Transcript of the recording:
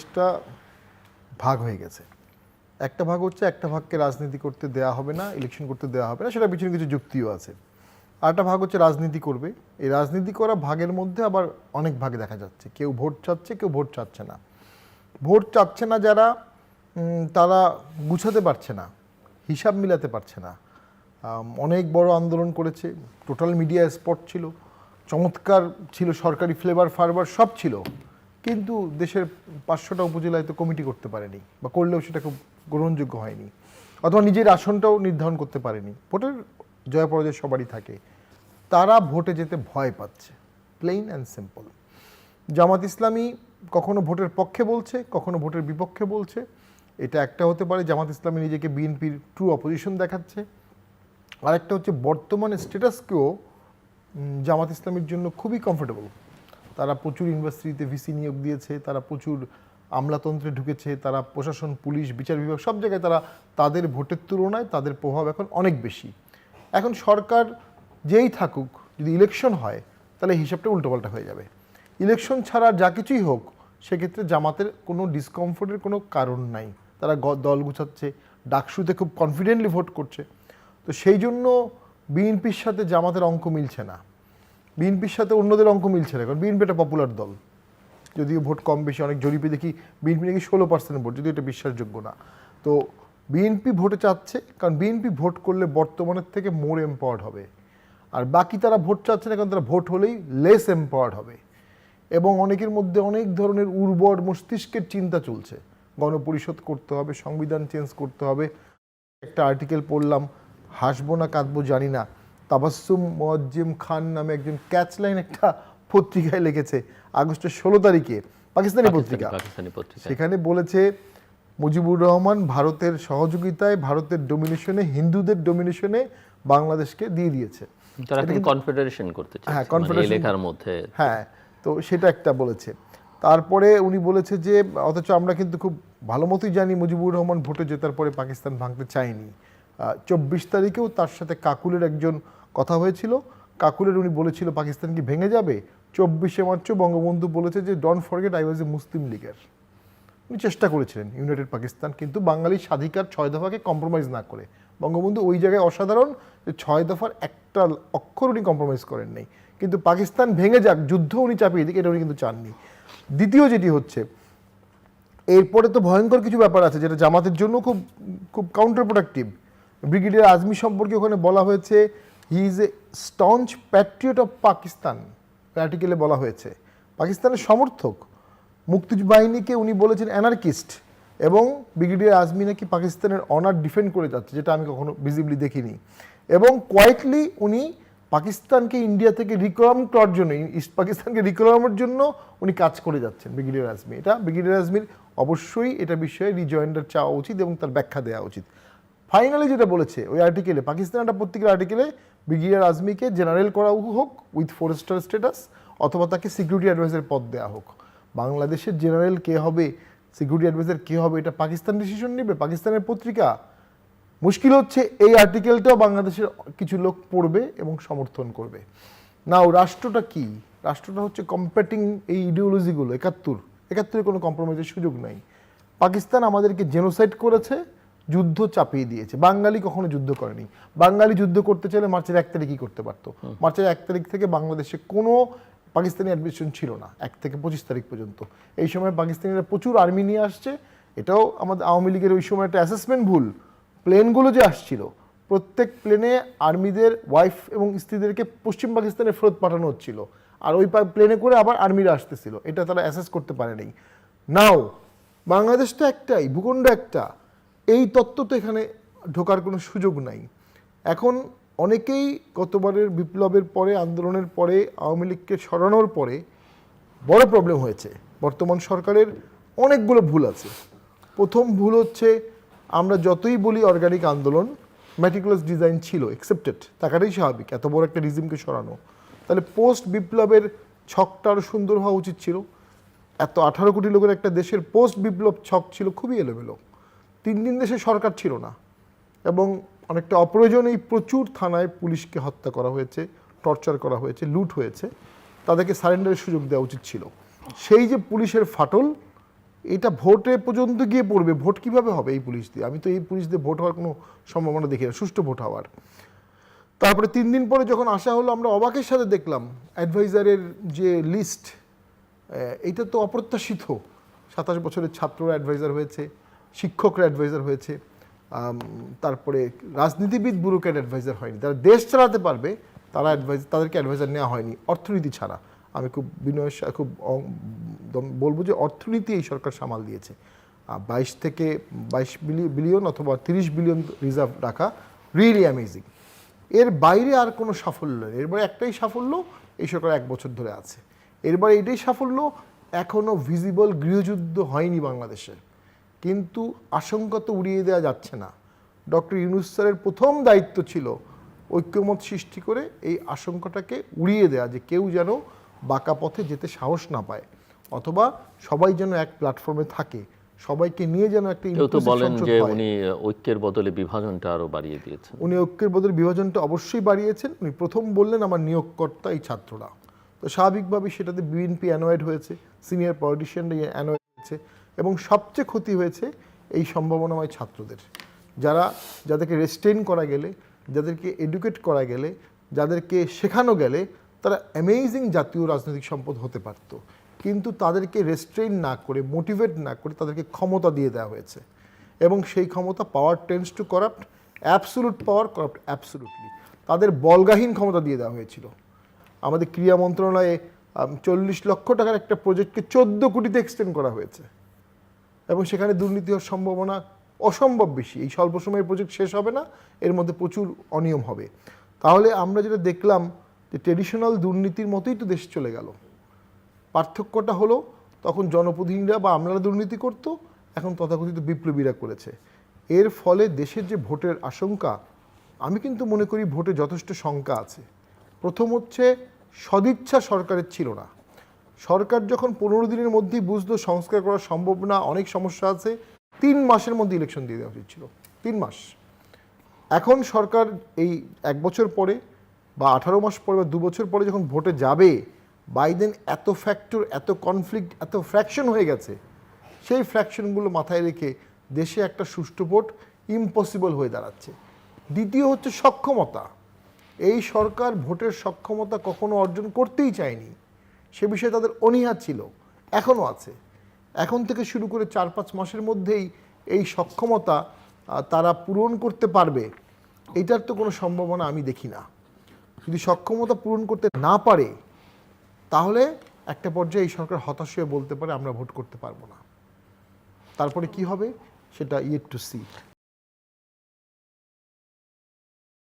দেশটা ভাগ হয়ে গেছে। একটা ভাগ হচ্ছে, একটা ভাগকে রাজনীতি করতে দেয়া হবে না ইলেকশন করতে দেওয়া হবে না সেটা পিছনে কিছু যুক্তিও আছে। আরেকটা ভাগ হচ্ছে, রাজনীতি করবে। এই রাজনীতি করা ভাগের মধ্যে আবার অনেক ভাগ দেখা যাচ্ছে। কেউ ভোট চাচ্ছে, কেউ ভোট চাচ্ছে না। ভোট চাচ্ছে না যারা তারা গুছাতে পারছে না, হিসাব মিলাতে পারছে না। অনেক বড় আন্দোলন করেছে টোটাল মিডিয়া স্পট ছিল, চমৎকার ছিল সরকারি ফ্লেভার ফারবার সব ছিল। কিন্তু দেশের পাঁচশোটা উপজেলায় তো কমিটি করতে পারেনি বা করলেও সেটা খুব গ্রহণযোগ্য হয়নি অথবা নিজের আসনটাও নির্ধারণ করতে পারেনি। ভোটের জয় পরাজয় সবারই থাকে। তারা ভোটে যেতে ভয় পাচ্ছে। Plain and simple Jamaat Islami কখনো ভোটের পক্ষে বলছে, কখনো ভোটের বিপক্ষে বলছে। এটা একটা হতে পারে, জামাত ইসলামী নিজেকে বিএনপির ট্রু অপোজিশন দেখাচ্ছে। আরেকটা হচ্ছে বর্তমান স্ট্যাটাসকেও জামাত ইসলামীর জন্য খুবই কমফোর্টেবল তারা প্রচুর ইউনিভার্সিটিতে ভিসি নিয়োগ দিয়েছে, তারা প্রচুর আমলাতন্ত্রে ঢুকেছে, তারা প্রশাসন, পুলিশ, বিচার বিভাগ সব জায়গায় তারা তাদের ভোটের তুলনায় তাদের প্রভাব এখন অনেক বেশি। এখন সরকার যেই থাকুক, যদি ইলেকশন হয়, তাহলে হিসাবটা উল্টোপাল্টা হয়ে যাবে। ইলেকশন ছাড়া যা কিছুই হোক, সেক্ষেত্রে জামাতের কোনো ডিসকমফোর্টের কোনো কারণ নাই। তারা দল গুছাচ্ছে, ডাকসুতে খুব কনফিডেন্টলি ভোট করছে। তো সেই জন্য বিএনপির সাথে জামাতের অঙ্ক মিলছে না। বিএনপির সাথে অন্যদের অঙ্ক মিলছে না, কারণ বিএনপি একটা পপুলার দল। যদিও ভোট কম বেশি, অনেক জরিপে দেখি বিএনপি নাকি ষোলো পার্সেন্ট ভোট, যদিও এটা বিশ্বাসযোগ্য না। তো বিএনপি ভোটে চাচ্ছে, কারণ বিএনপি ভোট করলে বর্তমানের থেকে মোর এম্পাওয়ার্ড হবে। আর বাকি তারা ভোট চাচ্ছে না, কারণ তারা ভোট হলেই লেস এম্পাওয়ার্ড হবে। এবং অনেকের মধ্যে অনেক ধরনের উর্বর মস্তিষ্কের চিন্তা চলছে। গণপরিষদ করতে হবে, সংবিধান চেঞ্জ করতে হবে। একটা আর্টিকেল পড়লাম, হাসবো না কাঁদবো জানি না। তাবাসুম মোয়াজ্জেম খান নামে একজন ক্যাচলাইন একটা পত্রিকায় লিখেছে আগস্টের ষোলো তারিখে পাকিস্তানি পত্রিকা। সেখানে বলেছে মুজিবুর রহমান ভারতের সহযোগিতায় ভারতের ডোমিনেশনে হিন্দুদের ডোমিনেশনে বাংলাদেশকে দিয়ে দিয়েছে। তারা কনফেডারেশন করতে হ্যাঁ, মানে লেখার মধ্যে। হ্যাঁ তো সেটা একটা বলেছে। তারপরে উনি বলেছে যে অথচ আমরা কিন্তু খুব ভালো মতোই জানি মুজিবুর রহমান ভোটে জেতার পরে পাকিস্তান ভাঙতে চায়নি। চব্বিশ তারিখেও তার সাথে কাকুলের একজন কথা হয়েছিল, কাকুলের উনি বলেছিল, পাকিস্তান কি ভেঙে যাবে? চব্বিশে মার্চও বঙ্গবন্ধু বলেছে যে ডন ফরগেট আই ওয়াজ এ মুসলিম লীগের উনি চেষ্টা করেছিলেন ইউনাইটেড পাকিস্তান, কিন্তু বাঙালি স্বাধিকার ছয় দফাকে কম্প্রোমাইজ না করে। বঙ্গবন্ধু ওই জায়গায় অসাধারণ যে, ছয় দফার একটা অক্ষর উনি কম্প্রোমাইজ করেন নাই। কিন্তু পাকিস্তান ভেঙে যাক, যুদ্ধ উনি চাপিয়ে দিক, এটা উনি কিন্তু চাননি। দ্বিতীয় যেটি হচ্ছে, এরপরে তো ভয়ঙ্কর কিছু ব্যাপার আছে, যেটা জামাতের জন্য খুব খুব কাউন্টার প্রোডাক্টিভ ব্রিগেডিয়ার আজমি সম্পর্কে ওখানে বলা হয়েছে he is a staunch patriot of Pakistan আর্টিকেলে বলা হয়েছে। পাকিস্তানের সমর্থক, মুক্তিবাহিনীকে উনি বলেছেন অ্যানার্কিস্ট এবং ব্রিগেডিয়ার আজমি নাকি পাকিস্তানের অনার ডিফেন্ড করে যাচ্ছে, যেটা আমি কখনো ভিজিবলি দেখিনি। এবং কোয়াইটলি উনি পাকিস্তানকে ইন্ডিয়া থেকে রিকলাম করার জন্য ইস্ট পাকিস্তানকে রিকলামের জন্য উনি কাজ করে যাচ্ছেন, ব্রিগেডিয়ার আজমি। এটা ব্রিগেডিয়ার আজমির অবশ্যই এটা বিষয়ে রিজয়েন্ডার চাওয়া উচিত এবং তার ব্যাখ্যা দেওয়া উচিত। ফাইনালি যেটা বলেছে, ওই আর্টিকেলে পাকিস্তান একটা পত্রিকার আর্টিকেলে ব্রিগেডিয়ার আজমিকে জেনারেল করা হোক উইথ ফরেস্টার স্ট্যাটাস, অথবা তাকে সিকিউরিটি অ্যাডভাইসের পদ দেওয়া হোক। বাংলাদেশের জেনারেল কে হবে, সিকিউরিটি অ্যাডভাইজার কে হবে, এটা পাকিস্তান ডিসিশন নেবে, পাকিস্তানের পত্রিকা। মুশকিল হচ্ছে এই আর্টিকেলটাও বাংলাদেশের কিছু লোক পড়বে এবং সমর্থন করবে। নাও, রাষ্ট্রটা কি? রাষ্ট্রটা হচ্ছে কম্প্যাটিং এই ইডিওলজিগুলো একাত্তর। একাত্তরে কোনো কম্প্রোমাইজের সুযোগ নাই। পাকিস্তান আমাদেরকে জেনোসাইড করেছে যুদ্ধ চাপিয়ে দিয়েছে। বাঙালি কখনো যুদ্ধ করেনি। বাঙালি যুদ্ধ করতে চাইলে মার্চের এক তারিখই করতে পারতো। মার্চের এক তারিখ থেকে বাংলাদেশে কোনো পাকিস্তানি অ্যাডমিশন ছিল না এক থেকে পঁচিশ তারিখ পর্যন্ত। এই সময় পাকিস্তানিরা প্রচুর আর্মি নিয়ে আসছে। এটাও আমাদের আওয়ামী লীগের ওই সময় একটা অ্যাসেসমেন্ট ভুল। প্লেনগুলো যে আসছিল প্রত্যেক প্লেনে আর্মিদের ওয়াইফ এবং স্ত্রীদেরকে পশ্চিম পাকিস্তানে ফেরত পাঠানো হচ্ছিল। আর ওই প্লেনে করে আবার আর্মিরা আসতেছিল। এটা তারা অ্যাসেস করতে পারেনি। নাও বাংলাদেশ তো একটাই ভূখণ্ড একটা। এই তত্ত্ব তো এখানে ঢোকার কোনো সুযোগ নাই। এখন অনেকেই গতবারের বিপ্লবের পরে, আন্দোলনের পরে, আওয়ামী লীগকে সরানোর পরে বড় প্রবলেম হয়েছে। বর্তমান সরকারের অনেকগুলো ভুল আছে। প্রথম ভুল হচ্ছে আমরা যতই বলি অর্গানিক আন্দোলন ম্যাটিকুলাস ডিজাইন ছিল অ্যাকসেপ্টেড থাকাটাই স্বাভাবিক। এত বড় একটা রিজিমকে সরানো। তাহলে পোস্ট বিপ্লবের ছকটা আরও সুন্দর হওয়া উচিত ছিল। এত আঠারো কোটি লোকের একটা দেশের পোস্ট বিপ্লব ছক ছিল খুবই এলোমেলো। তিন দিন দেশে সরকার ছিল না এবং অনেকটা অপ্রয়োজনেই প্রচুর থানায় পুলিশকে হত্যা করা হয়েছে, টর্চার করা হয়েছে, লুট হয়েছে। তাদেরকে সারেন্ডারের সুযোগ দেওয়া উচিত ছিল। সেই যে পুলিশের ফাটল, এটা ভোটে পর্যন্ত গিয়ে পড়বে। ভোট কীভাবে হবে এই পুলিশ দিয়ে? আমি তো এই পুলিশ দিয়ে ভোট হওয়ার কোনো সম্ভাবনা দেখি না। সুষ্ঠু ভোট হওয়ার। তারপরে তিন দিন পরে যখন আসা হলো, আমরা অবাকের সাথে দেখলাম, অ্যাডভাইজারের যে লিস্ট এইটা তো অপ্রত্যাশিত। সাতাশ বছরের ছাত্ররা অ্যাডভাইজার হয়েছে। শিক্ষকরা অ্যাডভাইজার হয়েছে তারপরে রাজনীতিবিদ ব্যুরোক্র্যাট অ্যাডভাইজার হয়নি। যারা দেশ চালাতে পারবে, তারা অ্যাডভাইজ তাদেরকে অ্যাডভাইজার নেওয়া হয়নি, অর্থনীতি ছাড়া। আমি খুব বিনয় খুব বলব যে অর্থনীতি এই সরকার সামাল দিয়েছে। বাইশ থেকে বাইশ বিলিয়ন অথবা তিরিশ বিলিয়ন রিজার্ভ রাখা রিয়েলি অ্যামেজিং এর বাইরে আর কোনো সাফল্য নেই। এরপরে একটাই সাফল্য, এই সরকার এক বছর ধরে আছে। এরপরে এইটাই সাফল্য এখনও ভিজিবল গৃহযুদ্ধ হয়নি বাংলাদেশে। কিন্তু আশঙ্কা তো উড়িয়ে দেওয়া যাচ্ছে না। ডক্টর ইউনুস স্যারের প্রথম দায়িত্ব ছিল ঐক্যমত সৃষ্টি করে এই আশঙ্কাটাকে উড়িয়ে দেওয়া যে কেউ যেন বাঁকা পথে যেতে সাহস না পায় অথবা সবাই যেন এক প্ল্যাটফর্মে থাকে সবাইকে নিয়ে যেন একটা কেউ তো বলেন যে উনি ঐক্যের বদলে বিভাজনটা আরও বাড়িয়ে দিয়েছেন। উনি ঐক্যের বদলে বিভাজনটা অবশ্যই বাড়িয়েছেন। উনি প্রথম বললেন আমার নিয়োগকর্তা এই ছাত্ররা। তো স্বাভাবিকভাবে সেটাতে বিএনপি অ্যানয়েড হয়েছে সিনিয়র পলিটিশিয়ানরা অ্যানয়েড হয়েছে। এবং সবচেয়ে ক্ষতি হয়েছে এই সম্ভাবনাময় ছাত্রদের। যারা, যাদেরকে রেস্টেইন করা গেলে, যাদেরকে এডুকেট করা গেলে, যাদেরকে শেখানো গেলে, তারা অ্যামেজিং জাতীয় রাজনৈতিক সম্পদ হতে পারতো। কিন্তু তাদেরকে রেস্ট্রেইন না করে মোটিভেট না করে তাদেরকে ক্ষমতা দিয়ে দেওয়া হয়েছে। এবং সেই ক্ষমতা power tends to corrupt absolute power corrupt absolutely তাদের বলগাহীন ক্ষমতা দিয়ে দেওয়া হয়েছিল। আমাদের ক্রীড়া মন্ত্রণালয়ে চল্লিশ লক্ষ টাকার একটা প্রজেক্টকে চোদ্দ কোটিতে এক্সটেন্ড করা হয়েছে। এবং সেখানে দুর্নীতি হওয়ার সম্ভাবনা অসম্ভব বেশি। এই স্বল্প সময়ের প্রজেক্ট শেষ হবে না, এর মধ্যে প্রচুর অনিয়ম হবে। তাহলে আমরা যেটা দেখলাম যে ট্রেডিশনাল দুর্নীতির মতোই তো দেশ চলে গেল। পার্থক্যটা হলো তখন জনপ্রতিনিধিরা বা আমলারা দুর্নীতি করত, এখন তথাকথিত বিপ্লবীরা করেছে। এর ফলে দেশের যে ভোটের আশঙ্কা, আমি কিন্তু মনে করি ভোটে যথেষ্ট শঙ্কা আছে। প্রথম হচ্ছে সদিচ্ছা সরকারের ছিল না। সরকার যখন পনেরো দিনের মধ্যেই বুঝলো সংস্কার করা সম্ভব না, অনেক সমস্যা আছে, তিন মাসের মধ্যে ইলেকশন দিয়ে দেওয়া উচিত ছিল। তিন মাস। এখন সরকার এই এক বছর পরে বা আঠারো মাস পরে বা দু বছর পরে যখন ভোটে যাবে বাইডেন এত ফ্যাক্টর এত কনফ্লিক্ট এত ফ্র্যাকশন হয়ে গেছে, সেই ফ্র্যাকশনগুলো মাথায় রেখে দেশে একটা সুষ্ঠু ভোট ইম্পসিবল হয়ে দাঁড়াচ্ছে। দ্বিতীয় হচ্ছে সক্ষমতা। এই সরকার ভোটের সক্ষমতা কখনো অর্জন করতেই চায়নি। সে বিষয়ে তাদের অনীহা ছিল, এখনও আছে। এখন থেকে শুরু করে চার পাঁচ মাসের মধ্যেই এই সক্ষমতা তারা পূরণ করতে পারবে, এটার তো কোনো সম্ভাবনা আমি দেখি না। যদি সক্ষমতা পূরণ করতে না পারে, তাহলে একটা পর্যায়ে এই সরকার হতাশ হয়ে বলতে পারে, আমরা ভোট করতে পারব না। তারপরে কি হবে, সেটা ইয়েট টু সি